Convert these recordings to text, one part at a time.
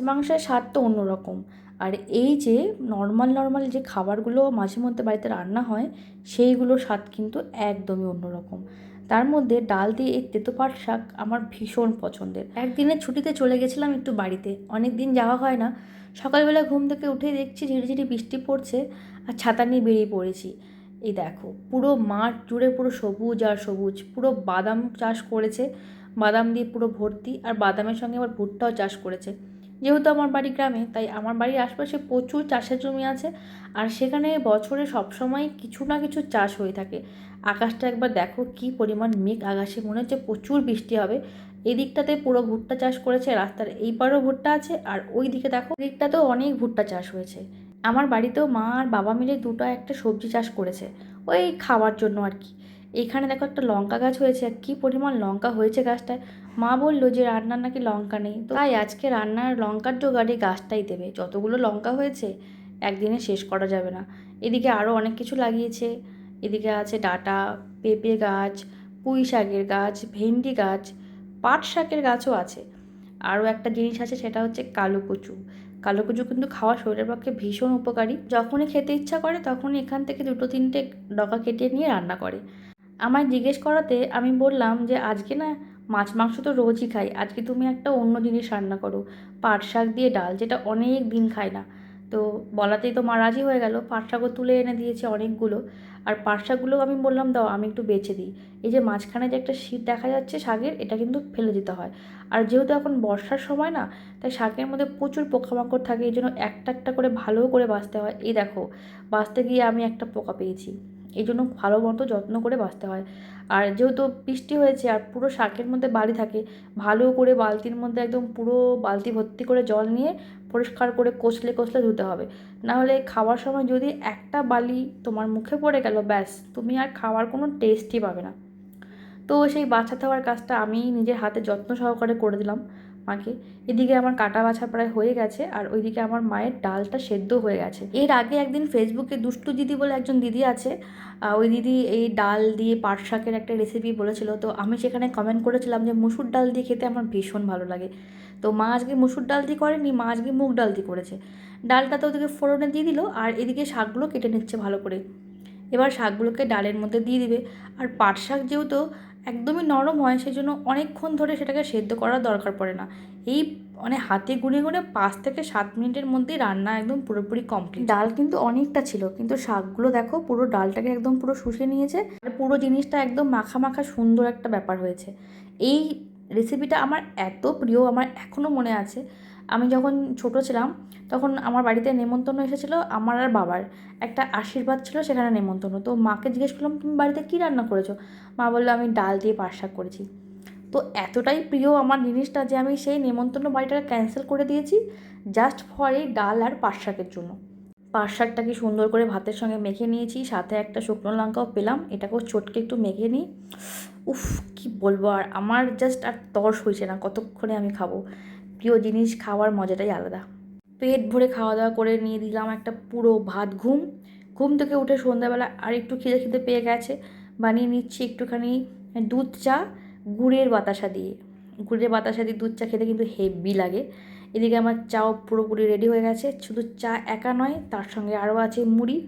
মাংসের স্বাদ তো অন্যরকম। আর এই যে নর্মাল নর্মাল যে খাবারগুলো মাঝে মধ্যে বাড়িতে রান্না হয়, সেইগুলোর স্বাদ কিন্তু একদমই অন্যরকম। তার মধ্যে ডাল দিয়ে এই তেতো পাট শাক আমার ভীষণ পছন্দের। একদিনের ছুটিতে চলে গেছিলাম একটু বাড়িতে। অনেক দিন যাওয়া হয় না। সকালবেলা ঘুম থেকে উঠে দেখছি ঝিরিঝিরি বৃষ্টি পড়ছে আর ছাতা নিয়ে বেরিয়ে পড়েছি। এই দেখো, পুরো মাঠ জুড়ে পুরো সবুজ আর সবুজ, পুরো বাদাম চাষ করেছে। বাদাম দিয়ে পুরো ভর্তি আর বাদামের সঙ্গে আবার ভুট্টাও চাষ করেছে। যেহেতু আমার বাড়ি গ্রামে, তাই আমার বাড়ির আশপাশে প্রচুর চাষের জমি আছে। আর সেখানে বছরে সবসময় কিছু না কিছু চাষ হয়ে থাকে। আকাশটা একবার দেখো, কি পরিমাণ মেঘ আকাশে, মনে হচ্ছে প্রচুর বৃষ্টি হবে। এই দিকটাতে পুরো ভুট্টা চাষ করেছে, রাস্তার এই পারেও ভুট্টা আছে, আর ওই দিকে দেখো দিকটাতেও অনেক ভুট্টা চাষ হয়েছে। আমার বাড়িতেও মা আর বাবা মিলে দুটো একটা সবজি চাষ করেছে, ওই খাওয়ার জন্য আর কি। এখানে দেখো একটা লঙ্কা গাছ হয়েছে কী পরিমাণ লঙ্কা হয়েছে গাছটায়। মা বলল যে, রান্নার নাকি লঙ্কা নেই। তো তাই আজকে রান্নার লঙ্কার জোগাড়ে গাছটাই দেবে। যতগুলো লঙ্কা হয়েছে, একদিনে শেষ করা যাবে না। এদিকে আরও অনেক কিছু লাগিয়েছে। এদিকে আছে ডাটা, পেঁপে গাছ, পুঁই শাকের গাছ, ভেন্ডি গাছ, পাট শাকের গাছও আছে। আরও একটা জিনিস আছে, সেটা হচ্ছে কালো কচু। কালো কচু কিন্তু খাওয়া শরীরের পক্ষে ভীষণ উপকারী। যখনই খেতে ইচ্ছা করে, তখনই এখান থেকে দুটো তিনটে ডগা কেটে নিয়ে রান্না করে। আমায় জিজ্ঞেস করাতে আমি বললাম যে, আজকে না মাছ মাংস তো রোজই খাই। আজকে তুমি একটা অন্য জিনিস রান্না করো। পাট শাক দিয়ে ডাল, যেটা অনেক দিন খাই না। তো বলাতেই তো মা রাজি হয়ে গেল। পাট শাকও তুলে এনে দিয়েছে অনেকগুলো। আর পাট শাকগুলো আমি বললাম, দাও, আমি একটু বেছে দিই। এই যে মাঝখানে যে একটা শীত দেখা যাচ্ছে শাকের, এটা কিন্তু ফেলে দিতে হয়। আর যেহেতু এখন বর্ষার সময় না, তাই শাকের মধ্যে প্রচুর পোকামাকড় থাকে, এই জন্য একটা একটা করে ভালো করে বাছতে হয়। এই দেখো, বাঁচতে গিয়ে আমি একটা পোকা পেয়েছি। এই জন্য ভালো মতো যত্ন করে বাছতে হয়। আর যেহেতু বৃষ্টি হয়েছে আর পুরো শাকের মধ্যে বালি থাকে, ভালো করে বালতির মধ্যে একদম পুরো বালতি ভর্তি করে জল নিয়ে পরিষ্কার করে কষলে কষলে ধুতে হবে। নাহলে খাওয়ার সময় যদি একটা বালি তোমার মুখে পড়ে গেল, ব্যাস, তুমি আর খাওয়ার কোনো টেস্টই পাবে না। তো সেই বাচ্চা হওয়ার কাজটা আমি নিজের হাতে যত্ন সহকারে করে দিলাম। মাকে এদিকে আমার কাটা বাছা প্রায় হয়ে গেছে আর ওইদিকে আমার মায়ের ডালটা সেদ্ধ হয়ে গেছে। এর আগে একদিন ফেসবুকে দুষ্টু দিদি বলে একজন দিদি আছে ওই দিদি এই ডাল দিয়ে পাট শাকের একটা রেসিপি বলেছিল। তো আমি সেখানে কমেন্ট করেছিলাম যে মুসুর ডাল দিয়ে খেতে আমার ভীষণ ভালো লাগে। তো মা আজকে মুসুর ডাল দিয়ে করেনি, মা আজকে মুগ ডাল দিয়ে করেছে। ডালটা তো ওদিকে ফোড়নে দিয়ে দিল আর এদিকে শাকগুলো কেটে নিচ্ছে ভালো করে। এবার শাকগুলোকে ডালের মধ্যে দিয়ে দিবে। আর পাট শাক যেহেতু একদমই নরম হয় সেই জন্য অনেকক্ষণ ধরে সেটাকে সেদ্ধ করার দরকার পড়ে না। এই মানে হাতে গুনে গুনে পাঁচ থেকে সাত মিনিটের মধ্যেই রান্না একদম পুরোপুরি কমপ্লিট ডাল কিন্তু অনেকটা ছিল, কিন্তু শাকগুলো দেখো পুরো ডালটাকে একদম পুরো শুষে নিয়েছে। আর পুরো জিনিসটা একদম মাখা মাখা সুন্দর একটা ব্যাপার হয়েছে। এই রেসিপিটা আমার এত প্রিয়, আমার এখনও মনে আছে। আমি যখন ছোট ছিলাম, তখন আমার বাড়িতে নেমন্তন্ন এসেছিল আমার আর বাবার। একটা আশীর্বাদ ছিল সেখানে নেমন্তন্ন। তো মাকে জিজ্ঞেস করলাম, তুমি বাড়িতে কী রান্না করেছ? মা বলল, আমি ডাল দিয়ে পাট শাক করেছি। তো এতটাই প্রিয় আমার জিনিসটা যে আমি সেই নেমন্তন্ন বাড়িটাকে ক্যান্সেল করে দিয়েছি জাস্ট ফর এই ডাল আর পাট শাকের জন্য। পাট শাকটাকে সুন্দর করে ভাতের সঙ্গে মেখে নিয়েছি, সাথে একটা শুকনো লঙ্কাও পেলাম। এটাকেও চটকে একটু মেখে নিই। উফ, কি বলব আর আমার জাস্ট আর তর্স হয়েছে না, কতক্ষণে আমি খাব? প্রিয় জিনিস খাওয়ার মজাটাই আলাদা। পেট ভরে খাওয়া দাওয়া করে নিয়ে দিলাম একটা পুরো ভাত ঘুম। ঘুম থেকে উঠে সন্ধ্যাবেলা আর একটু খিদে খিদে পেয়ে গেছে। বানিয়ে নিচ্ছি একটুখানি দুধ চা, গুড়ের বাতাসা দিয়ে। গুড়ের বাতাসা দিয়ে দুধ চা খেতে কিন্তু হেভি লাগে। এদিকে আমার চাও পুরোপুরি রেডি হয়ে গেছে। শুধু চা একা নয়, তার সঙ্গে আরও আছে মুড়ি।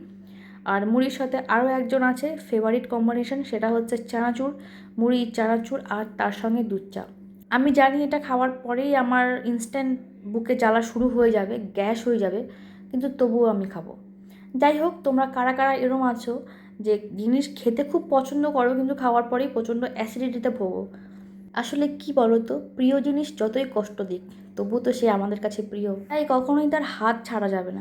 আর মুড়ির সাথে আরও একজন আছে ফেভারিট কম্বিনেশন সেটা হচ্ছে চানাচুর। মুড়ি, চানাচুর আর তার সঙ্গে দুধ চা। আমি জানি এটা খাওয়ার পরেই আমার ইনস্ট্যান্ট বুকে জ্বালা শুরু হয়ে যাবে, গ্যাস হয়ে যাবে, কিন্তু তবুও আমি খাব। যাই হোক, তোমরা কারা কারা এরম আছো যে জিনিস খেতে খুব পছন্দ করো, কিন্তু খাওয়ার পরেই প্রচণ্ড অ্যাসিডিটিতে ভোগো? আসলে কি বলো তো প্রিয় জিনিস যতই কষ্ট দিক তবু তো সে আমাদের কাছে প্রিয়। তাই কখনোই তার হাত ছাড়া যাবে না।